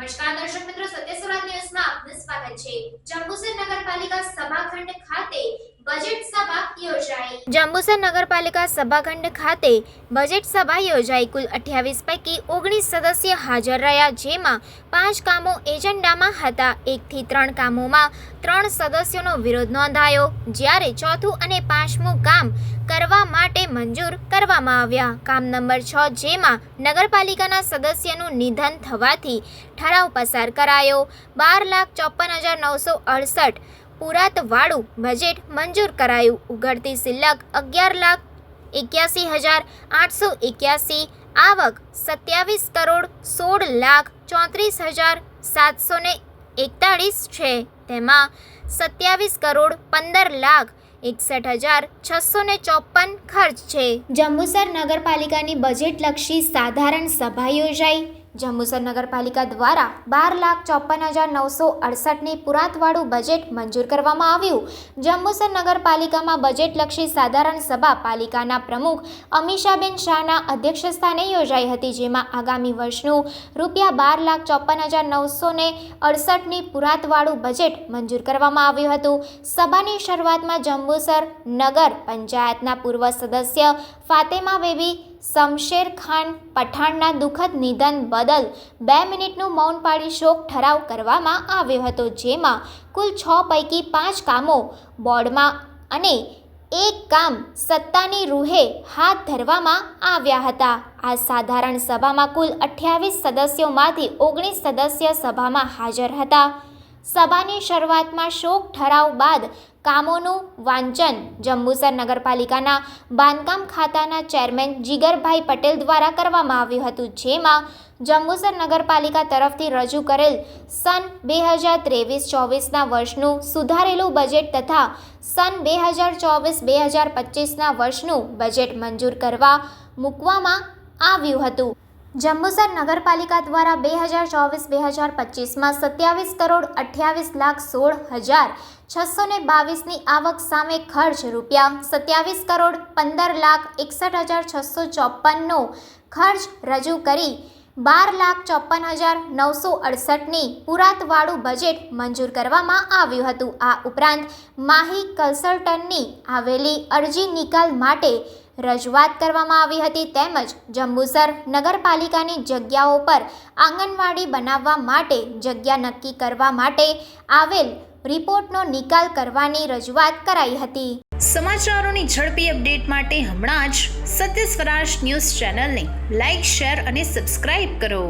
નમસ્કાર દર્શક મિત્રો સત્ય સુરત ન્યૂઝમાં આપનું સ્વાગત છે. જંબુસર નગરપાલિકા સભાખંડ ખાતે બજેટ સભા યોજાઈ. જંબુસર નગરપાલિકા સભાખંડ ખાતે બજેટ સભા યોજાઈ. કુલ અઠ્યાવીસ પૈકી ઓગણીસ સદસ્ય હાજર રહ્યા, જેમાં પાંચ કામો એજન્ડામાં હતા. એકથી ત્રણ કામોમાં ત્રણ સદસ્યોનો વિરોધ નોંધાયો. જ્યારે ચોથું અને પાંચમું કરવા માટે મંજૂર કરવામાં આવ્યા. કામ નંબર છ જેમાં નગરપાલિકાના સદસ્યનું નિધન થવાથી ઠરાવ પસાર કરાયો. બાર લાખ ચોપન હજાર નવસો અડસઠ પુરાતવાળું બજેટ મંજૂર કરાયું. ઉઘડતી સિલક અગિયાર લાખ એક્યાસી હજાર આઠસો એક્યાસી, આવક સત્યાવીસ કરોડ સોળ લાખ ચોત્રીસ હજાર સાતસો એકતાળીસ છે. તેમાં સત્યાવીસ કરોડ પંદર લાખ એકસઠ હજાર છસો ને ચોપન ખર્ચ છે. જંબુસર નગરપાલિકાની બજેટલક્ષી સાધારણ સભા યોજાઈ. જંબુસર નગરપાલિકા દ્વારા બાર લાખ ચોપન હજાર નવસો અડસઠની પુરાતવાળું બજેટ મંજૂર કરવામાં આવ્યું. જંબુસર નગરપાલિકામાં બજેટલક્ષી સાધારણ સભા પાલિકાના પ્રમુખ અમીષાબેન શાહના અધ્યક્ષસ્થાને યોજાઈ હતી, જેમાં આગામી વર્ષનું રૂપિયા બાર લાખ ચોપન હજાર નવસો ને અડસઠની પુરાતવાળું બજેટ મંજૂર કરવામાં આવ્યું હતું. સભાની શરૂઆતમાં જંબુસર નગર પંચાયતના પૂર્વ સદસ્ય ફાતેમા બેબી શમશેર ખાન પઠાણના દુઃખદ નિધન બદલ બે મિનિટનું મૌન પાળી શોક ઠરાવ કરવામાં આવ્યો હતો, જેમાં કુલ છ પૈકી પાંચ કામો બોર્ડમાં અને એક કામ સત્તાની રૂહે હાથ ધરવામાં આવ્યા હતા. આ સાધારણ સભામાં કુલ અઠ્યાવીસ સદસ્યોમાંથી ઓગણીસ સદસ્ય સભામાં હાજર હતા. સભાની શરૂઆતમાં શોક ઠરાવ બાદ કામોનું વાંચન જંબુસર નગરપાલિકાના બાંધકામ ખાતાના ચેરમેન જીગરભાઈ પટેલ દ્વારા કરવામાં આવ્યું હતું, જેમાં જંબુસર નગરપાલિકા તરફથી રજૂ કરેલ સન બે હજાર ત્રેવીસ ચોવીસના વર્ષનું સુધારેલું બજેટ તથા સન બે હજાર ચોવીસ બે હજાર પચીસના વર્ષનું બજેટ મંજૂર કરવા મૂકવામાં આવ્યું હતું. જંબુસર નગરપાલિકા દ્વારા બે હજાર ચોવીસ, બે હજાર પચીસમાં સત્યાવીસ કરોડ અઠ્યાવીસ લાખ સોળ હજાર છસો ને બાવીસની આવક સામે ખર્ચ રૂપિયા સત્યાવીસ કરોડ પંદર લાખ એકસઠ હજાર છસો ચોપનનો ખર્ચ રજૂ કરી બાર લાખ ચોપન હજાર નવસો અડસઠની પુરાતવાળું બજેટ મંજૂર કરવામાં આવ્યું હતું. આ ઉપરાંત માહી કન્સલ્ટન્ટની આવેલી અરજી નિકાલ માટે રજૂઆત કરવામાં આવી હતી તેમજ જંબુસર નગરપાલિકાની જગ્યાઓ પર આંગણવાડી બનાવવા માટે જગ્યા નક્કી કરવા માટે આવેલ રિપોર્ટનો નિકાલ કરવાની રજૂઆત કરાઈ હતી. સમાચારોની ઝડપી અપડેટ માટે હમણાં જ સત્ય સ્વરાજ ન્યૂઝ ચેનલને લાઇક શેર અને સબસ્ક્રાઇબ કરો.